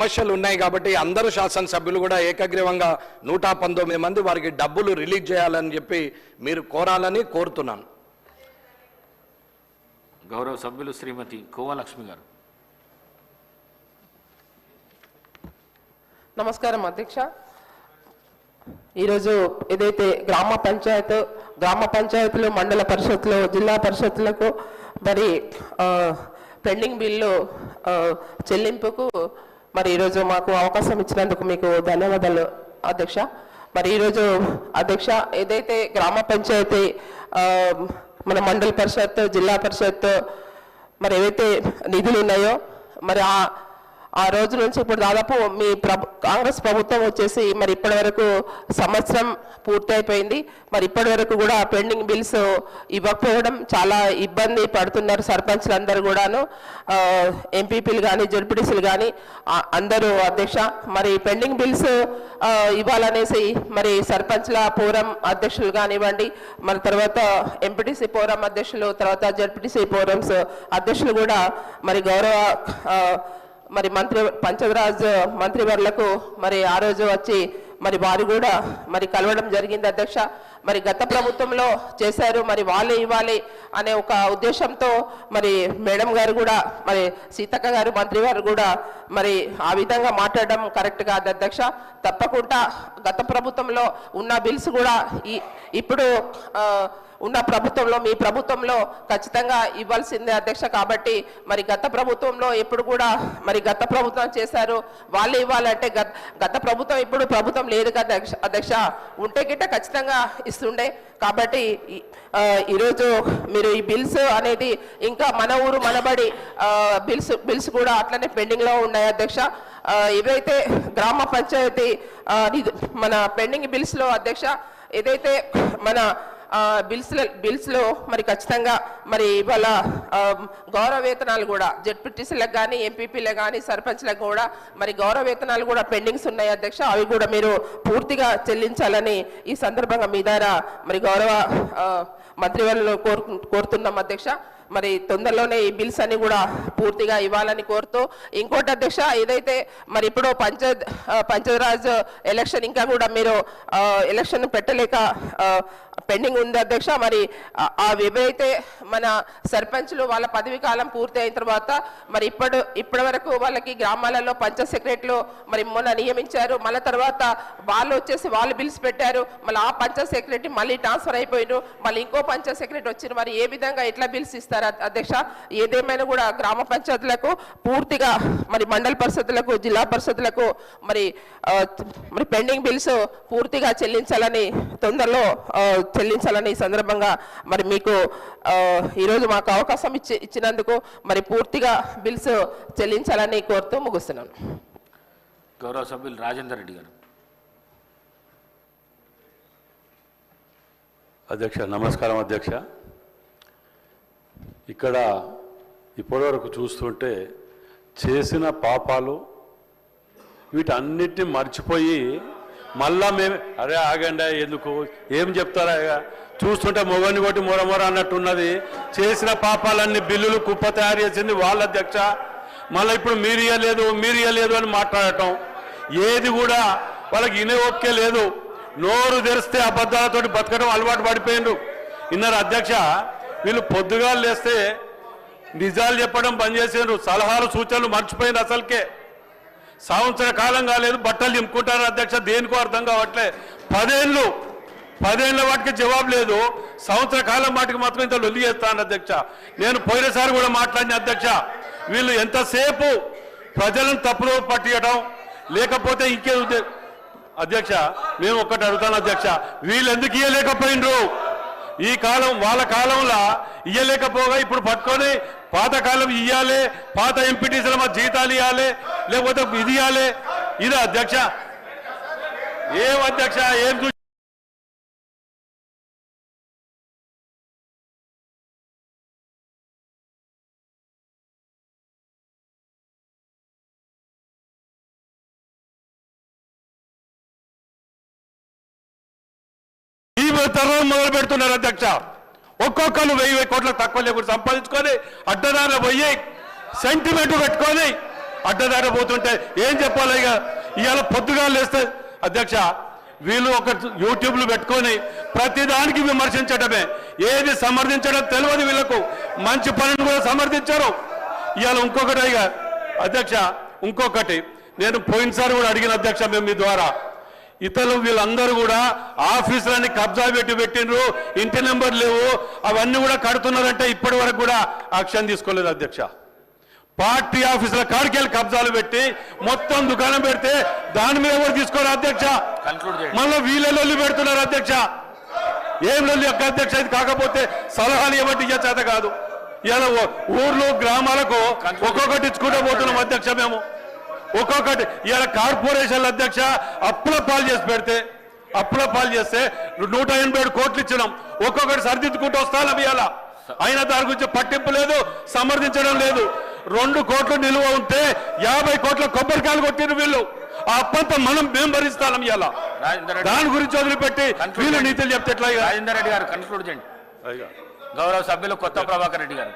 సమస్యలు ఉన్నాయి కాబట్టి అందరూ శాసనసభ్యులు కూడా ఏకగ్రీవంగా నూట పంతొమ్మిది మంది వారికి డబ్బులు రిలీజ్ చేయాలని చెప్పి మీరు కోరాలని కోరుతున్నాను. గౌరవ సభ్యులు శ్రీమతి కోవలక్ష్మి గారు. నమస్కారం అధ్యక్ష. ఈరోజు ఏదైతే గ్రామ పంచాయత్ గ్రామ పంచాయతీలు మండల పరిషత్లు జిల్లా పరిషత్లకు మరి పెండింగ్ బిల్లు చెల్లింపుకు మరి ఈరోజు మాకు అవకాశం ఇచ్చినందుకు మీకు ధన్యవాదాలు అధ్యక్ష. మరి ఈరోజు అధ్యక్ష ఏదైతే గ్రామ పంచాయతీ మన మండల పరిషత్ జిల్లా పరిషత్ మరి ఏవైతే నిధులు ఉన్నాయో మరి ఆ ఆ రోజు నుంచి ఇప్పుడు దాదాపు మీ ప్రభు కాంగ్రెస్ ప్రభుత్వం వచ్చేసి మరి ఇప్పటి వరకు సంవత్సరం పూర్తయిపోయింది. మరి ఇప్పటి వరకు కూడా పెండింగ్ బిల్స్ ఇవ్వకపోవడం చాలా ఇబ్బంది పడుతున్నారు సర్పంచ్లందరూ కూడాను. ఎంపీపీలు కానీ జడ్పీటీసీలు కానీ అందరూ అధ్యక్ష. మరి పెండింగ్ బిల్స్ ఇవ్వాలనేసి మరి సర్పంచ్ల పూరం అధ్యక్షులు కానివ్వండి మరి తర్వాత ఎంపీటీసీ పూరం అధ్యక్షులు తర్వాత జడ్పీటీసీ పూరమ్స్ అధ్యక్షులు కూడా మరి గౌరవ మరి మంత్రి పంచదరాజ్ మంత్రివర్లకు మరి ఆ రోజు వచ్చి మరి వారు కూడా మరి కలవడం జరిగింది అధ్యక్ష. మరి గత ప్రభుత్వంలో చేశారు మరి వాళ్ళే ఇవ్వాలి అనే ఒక ఉద్దేశంతో మరి మేడం గారు కూడా మరి సీతక్క గారు మంత్రి గారు కూడా మరి ఆ విధంగా మాట్లాడడం కరెక్ట్ కాదు అధ్యక్ష. తప్పకుండా గత ప్రభుత్వంలో ఉన్న బిల్స్ కూడా ఈ ఇప్పుడు ఉన్న ప్రభుత్వంలో మీ ప్రభుత్వంలో ఖచ్చితంగా ఇవ్వాల్సిందే అధ్యక్ష. కాబట్టి మరి గత ప్రభుత్వంలో ఎప్పుడు కూడా మరి గత ప్రభుత్వం చేశారు వాళ్ళు ఇవ్వాలంటే గత గత ప్రభుత్వం ఇప్పుడు ప్రభుత్వం లేదు కదా అధ్యక్ష ఉంటే గిట్ట ఖచ్చితంగా ఇస్తుండే కాబట్టి ఈరోజు మీరు ఈ బిల్స్ అనేది ఇంకా మన ఊరు మనబడి బిల్స్ బిల్స్ కూడా అట్లనే పెండింగ్లో ఉన్నాయి అధ్యక్ష. ఆ, గ్రామ పంచాయతీ మన పెండింగ్ బిల్స్లో అధ్యక్ష ఏదైతే మన బిల్స్ బిల్స్లో మరి ఖచ్చితంగా మరి ఇవాళ గౌరవ వేతనాలు కూడా జడ్పీటీసీలకు కానీ ఎంపీపీలకు కానీ సర్పంచ్లకు కూడా మరి గౌరవ వేతనాలు కూడా పెండింగ్స్ ఉన్నాయి అధ్యక్ష. అవి కూడా మీరు పూర్తిగా చెల్లించాలని ఈ సందర్భంగా మీ ద్వారా మరి గౌరవ మంత్రివర్యులు కోరు కోరుతున్నాం అధ్యక్ష. మరి తొందరలోనే ఈ బిల్స్ అన్ని కూడా పూర్తిగా ఇవ్వాలని కోరుతూ ఇంకోటి అధ్యక్ష ఏదైతే మరి ఇప్పుడు పంచాయత్ పంచరాజ్ ఎలక్షన్ ఇంకా కూడా మీరు ఎలక్షన్ పెట్టలేక పెండింగ్ ఉంది అధ్యక్ష. మరి ఆ- ఏవైతే మన సర్పంచ్లు వాళ్ళ పదవి కాలం పూర్తి అయిన తర్వాత మరి ఇప్పుడు ఇప్పటి వరకు వాళ్ళకి గ్రామాలలో పంచాయత్ సెక్రటరీలు మరి మొన్న నియమించారు. మళ్ళీ తర్వాత వాళ్ళు వచ్చేసి వాళ్ళు బిల్స్ పెట్టారు. మళ్ళీ ఆ పంచ సెక్రటరీ మళ్ళీ ట్రాన్స్ఫర్ అయిపోయినారు మళ్ళీ ఇంకో పంచ సెక్రటరీ వచ్చారు మరి ఏ విధంగా ఎట్లా బిల్స్ ఇస్తారు? అ- అధ్యక్ష ఏదేమైనా కూడా గ్రామ పంచాయతీలకు పూర్తిగా మరి మండల పరిషత్తులకు జిల్లా పరిషత్తులకు మరి మరి పెండింగ్ బిల్స్ పూర్తిగా చెల్లించాలని తొందరలో చెల్లించాలని సందర్భంగా మరి మీకు ఈరోజు మాకు అవకాశం ఇచ్చి ఇచ్చినందుకు మరి పూర్తిగా బిల్స్ చెల్లించాలని కోరుతూ ముగిస్తున్నాను. గౌరవ సభ్యులు రాజేందర్ రెడ్డి గారు. అధ్యక్ష నమస్కారం అధ్యక్ష. ఇక్కడ ఇప్పటివరకు చూస్తుంటే చేసిన పాపాలు వీటన్నిటిని మర్చిపోయి మళ్ళా మేము అరే ఆగండి ఎందుకు? ఏం చెప్తారా ఇక? చూస్తుంటే మొగని కొట్టి మొర అన్నట్టున్నది. చేసిన పాపాలన్నీ బిల్లులు కుప్ప తయారు చేసింది వాళ్ళ అధ్యక్ష. మళ్ళీ ఇప్పుడు మీరు ఇయ్యలేదు మీరు ఇయ్యలేదు అని మాట్లాడటం. ఏది కూడా వాళ్ళకి ఇనే ఓపికే లేదు. నోరు తెరిస్తే అబద్ధాలతోటి బతకడం అలవాటు పడిపోయిండు ఇన్నర అధ్యక్ష వీళ్ళు పొద్దుగా లేస్తే నిజాలు చెప్పడం బంద్ చేసిండ్రు. సలహాలు సూచనలు మర్చిపోయింది అసలుకే. సంవత్సర కాలం కాలేదు బట్టలు చింపుకుంటారు అధ్యక్ష దేనికో అర్థం కావట్లే. పదేళ్ళు పదేళ్ళ వాటికి జవాబు లేదు. సంవత్సర కాలం వాటికి మాత్రం ఇంత లొల్లి చేస్తాను అధ్యక్ష. నేను పోయినసారి కూడా మాట్లాడిన అధ్యక్ష వీళ్ళు ఎంతసేపు ప్రజలను తప్పులో పట్టియడం లేకపోతే ఇంకే ఉద్దే- అధ్యక్ష మేము ఒక్కటి అడుగుతాను అధ్యక్ష వీళ్ళు ఎందుకు ఇయ్యలేకపోయినరు ఈ కాలం వాళ్ళ కాలంలో ఇయ్యలేకపోగా ఇప్పుడు పట్టుకొని పాత కాలం ఇయ్యాలి పాత ఎంపీటీసీల మా జీతాలు ఇవ్వాలి లేకపోతే ఇది ఇవ్వాలి ఇది అధ్యక్ష? ఏం అధ్యక్ష? ఏం చూ ఈ తరం మొదలు పెడుతున్నారు అధ్యక్ష. ఒక్కొక్కరు వెయ్యి వెయ్యి కోట్ల తక్కువ లేకుండా సంపాదించుకొని అడ్డదార పోయి సెంటిమెంట్ పెట్టుకొని అడ్డదారి పోతుంటే ఏం చెప్పాలి ఇక? ఇవాళ పొద్దుగా లేస్తే అధ్యక్ష వీళ్ళు ఒక యూట్యూబ్లు పెట్టుకొని ప్రతిదానికి విమర్శించడమే ఏది సమర్థించడం తెలియదు వీళ్ళకు. మంచి పనులు కూడా సమర్థించారు. ఇవాళ ఇంకొకటి ఇక అధ్యక్ష ఇంకొకటి. నేను పోయినసారి కూడా అడిగిన అధ్యక్ష మేము మీ ద్వారా. ఇతరులు వీళ్ళందరూ కూడా ఆఫీసులన్నీ కబ్జా పెట్టి పెట్టిండ్రు ఇంటి నెంబర్ లేవు అవన్నీ కూడా కడుతున్నారంటే ఇప్పటి వరకు కూడా యాక్షన్ తీసుకోలేదు అధ్యక్ష. పార్టీ ఆఫీసుల కాడికెళ్ళి కబ్జాలు పెట్టి మొత్తం దుకాణం పెడితే దాని మీద కూడా తీసుకోరు అధ్యక్ష? మళ్ళీ వీళ్ళ లొల్లి పెడుతున్నారు అధ్యక్ష. ఏం లొల్లి యొక్క అధ్యక్ష? ఇది కాకపోతే సలహాలు ఇవ్వటి చేత కాదు. ఇలా ఊర్లు గ్రామాలకు ఒక్కొక్కటి ఇచ్చుకుంటూ పోతున్నాం అధ్యక్ష మేము. ఒక్కొక్కటి. ఇలా కార్పొరేషన్ల అధ్యక్ష అప్పుల పాలు చేసి పెడితే అప్పుల పాలు చేస్తే నూట ఎనభై ఏడు కోట్లు ఇచ్చినాం. ఒక్కొక్కటి సరిదిద్దుకుంటూ వస్తాను ఇవాళ. అయినా దాని గురించి పట్టింపు లేదు సమర్థించడం లేదు. రెండు కోట్లు నిలువ ఉంటే యాభై కోట్ల కొబ్బరికాయలు కొట్టిన వీళ్ళు. ఆ అప్పంతా మనం మేము భరిస్తాం ఇవాళ. రాజేందర్ రెడ్డి దాని గురించి వదిలిపెట్టి వీళ్ళు. నీతులు చెప్తే ఎట్లా? రాజేందర్ రెడ్డి గారు కన్క్లూడ్ చేయండి. గౌరవ సభ్యులు కొత్త ప్రభాకర్ రెడ్డి గారు.